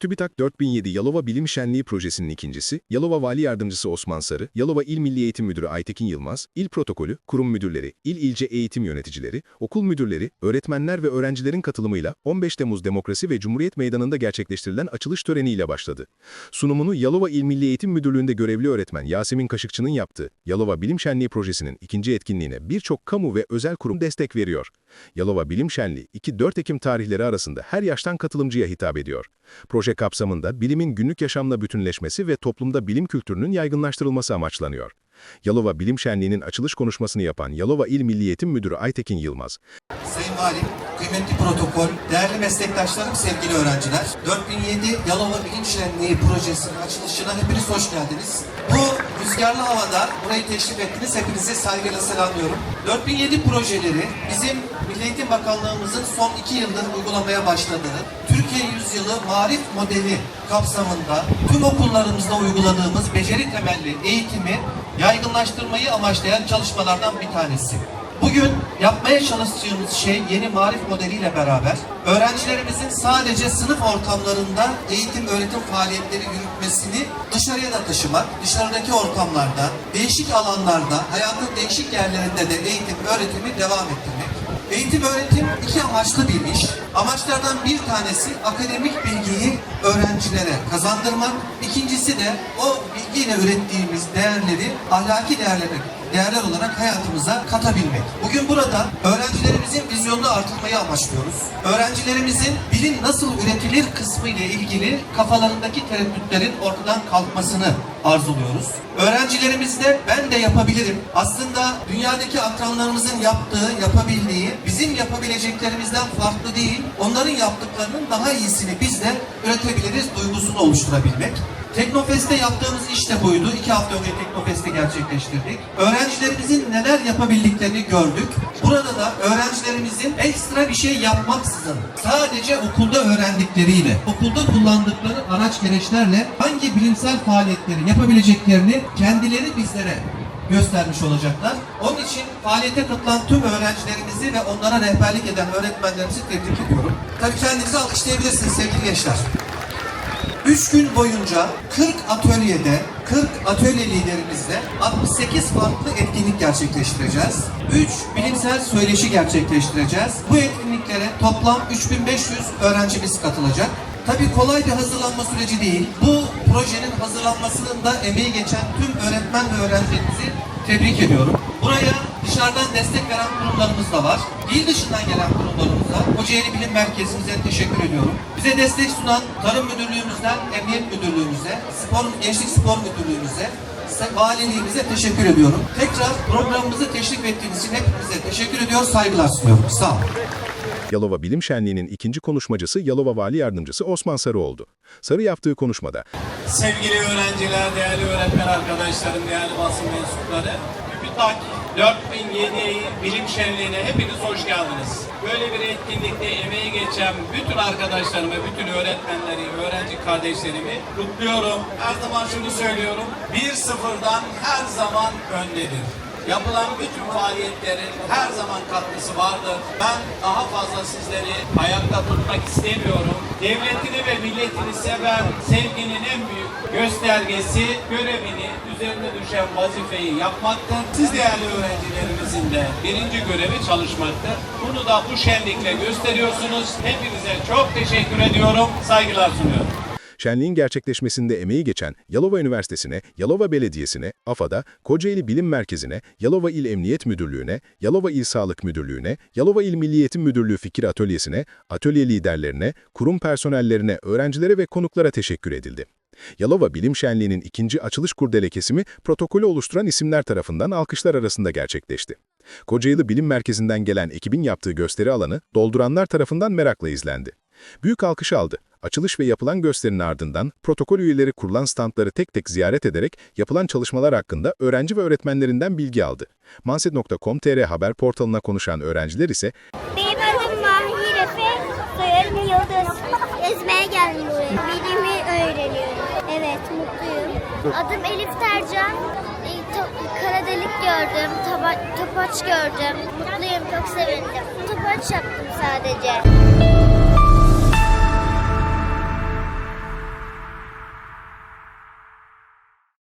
TÜBİTAK 4007 Yalova Bilim Şenliği projesinin ikincisi, Yalova Vali Yardımcısı Osman Sarı, Yalova İl Milli Eğitim Müdürü Aytekin Yılmaz, İl Protokolü, kurum müdürleri, il ilçe eğitim yöneticileri, okul müdürleri, öğretmenler ve öğrencilerin katılımıyla 15 Temmuz Demokrasi ve Cumhuriyet Meydanı'nda gerçekleştirilen açılış töreniyle başladı. Sunumunu Yalova İl Milli Eğitim Müdürlüğü'nde görevli öğretmen Yasemin Kaşıkçı'nın yaptığı Yalova Bilim Şenliği projesinin ikinci etkinliğine birçok kamu ve özel kurum destek veriyor. Yalova Bilim Şenliği 2-4 Ekim tarihleri arasında her yaştan katılımcıya hitap ediyor. Proje kapsamında bilimin günlük yaşamla bütünleşmesi ve toplumda bilim kültürünün yaygınlaştırılması amaçlanıyor. Yalova Bilim Şenliği'nin açılış konuşmasını yapan Yalova İl Milli Eğitim Müdürü Aytekin Yılmaz, Sayın Valim, kıymetli protokol, değerli meslektaşlarım, sevgili öğrenciler. 4007 Yalova Bilim Şenliği projesinin açılışına hepiniz hoş geldiniz. Bu rüzgarlı havada burayı teşrif ettiniz. Hepinizi saygıyla selamlıyorum. 4007 projeleri bizim Milli Eğitim Bakanlığımızın son iki yıldır uygulamaya başladığı Türkiye Yüzyılı Marif Modeli kapsamında tüm okullarımızda uyguladığımız beceri temelli eğitimi yaygınlaştırmayı amaçlayan çalışmalardan bir tanesi. Bugün yapmaya çalıştığımız şey yeni marif modeliyle beraber öğrencilerimizin sadece sınıf ortamlarında eğitim öğretim faaliyetleri yürütmesini dışarıya da taşımak, dışarıdaki ortamlarda, değişik alanlarda, hayatın değişik yerlerinde de eğitim öğretimi devam ettirmek. Eğitim öğretim iki amaçlı bir iş. Amaçlardan bir tanesi akademik bilgiyi öğrencilere kazandırmak. İkincisi de o bilgiyle ürettiğimiz değerleri ahlaki değerlere değerler olarak hayatımıza katabilmek. Bugün burada öğrencilerimizin vizyonunu artırmayı amaçlıyoruz. Öğrencilerimizin bilim nasıl üretilir kısmı ile ilgili kafalarındaki tereddütlerin ortadan kalkmasını arzuluyoruz. Öğrencilerimizde ben de yapabilirim. Aslında dünyadaki akranlarımızın yaptığı, yapabildiği bizim yapabileceklerimizden farklı değil. Onların yaptıklarının daha iyisini biz de üretebiliriz duygusunu oluşturabilmek. Teknofest'te yaptığımız iş de buydu. İki hafta önce Teknofest'i gerçekleştirdik. Öğrencilerimizin neler yapabildiklerini gördük. Burada da öğrencilerimizin ekstra bir şey yapmaksızın sadece okulda öğrendikleriyle, okulda kullandıkları araç gereçlerle hangi bilimsel faaliyetleri yapabileceklerini kendileri bizlere göstermiş olacaklar. Onun için faaliyete katılan tüm öğrencilerimizi ve onlara rehberlik eden öğretmenlerimizi tebrik ediyorum. Tabii kendinizi alkışlayabilirsiniz sevgili gençler. 3 gün boyunca 40 atölyede 40 atölye liderimizle 68 farklı etkinlik gerçekleştireceğiz. 3 bilimsel söyleşi gerçekleştireceğiz. Bu etkinliklere toplam 3500 öğrencimiz katılacak. Tabii kolay bir hazırlanma süreci değil. Bu projenin hazırlanmasının da emeği geçen tüm öğretmen ve öğrencilerimizi tebrik ediyorum. Buraya dışarıdan destek veren kurumlarımız da var. İl dışından gelen kurumlarımıza, Kocaeli Bilim Merkezimize teşekkür ediyorum. Bize destek sunan Tarım Müdürlüğümüzden Emniyet Müdürlüğümüze, Spor, Gençlik Spor Müdürlüğümüze, valiliğimize teşekkür ediyorum. Tekrar programımızı teşvik ettiğiniz için hepinize teşekkür ediyor, saygılar sunuyorum. Sağ olun. Yalova Bilim Şenliği'nin ikinci konuşmacısı Yalova Vali Yardımcısı Osman Sarı oldu. Sarı yaptığı konuşmada, Sevgili öğrenciler, değerli öğretmen arkadaşlarım, değerli basın mensupları. TÜBİTAK 4007 Bilim Şenliği'ne hepiniz hoş geldiniz. Böyle bir etkinlikte emeği geçen bütün arkadaşlarımı, bütün öğretmenleri, öğrenci kardeşlerimi kutluyorum. Her zaman şunu söylüyorum, bir sıfırdan her zaman öndedir. Yapılan bütün faaliyetlerin her zaman katkısı vardır. Ben daha fazla sizleri ayakta tutmak istemiyorum. Devletini ve milletini seven sevginin en büyük göstergesi görevini, üzerine düşen vazifeyi yapmaktır. Siz değerli öğrencilerimizin de birinci görevi çalışmaktır. Bunu da bu şenlikle gösteriyorsunuz. Hepinize çok teşekkür ediyorum. Saygılar sunuyorum. Şenliğin gerçekleşmesinde emeği geçen Yalova Üniversitesi'ne, Yalova Belediyesi'ne, AFAD'a, Kocaeli Bilim Merkezi'ne, Yalova İl Emniyet Müdürlüğü'ne, Yalova İl Sağlık Müdürlüğü'ne, Yalova İl Milli Müdürlüğü Fikir Atölyesi'ne, atölye liderlerine, kurum personellerine, öğrencilere ve konuklara teşekkür edildi. Yalova Bilim Şenliği'nin ikinci açılış kurdele kesimi protokolü oluşturan isimler tarafından alkışlar arasında gerçekleşti. Kocaeli Bilim Merkezi'nden gelen ekibin yaptığı gösteri alanı dolduranlar tarafından merakla izlendi. Büyük alkış aldı. Açılış ve yapılan gösterinin ardından protokol üyeleri kurulan standları tek tek ziyaret ederek yapılan çalışmalar hakkında öğrenci ve öğretmenlerinden bilgi aldı. Manset.com.tr haber portalına konuşan öğrenciler ise Benim adım Mahir Efe, soyadım Yıldız. Ezmeye geldim buraya. Bilimi öğreniyorum. Evet, mutluyum. Adım Elif Tercan. E, Kara delik gördüm, topa- topaç gördüm. Mutluyum, çok sevindim. Topaç yaptım sadece.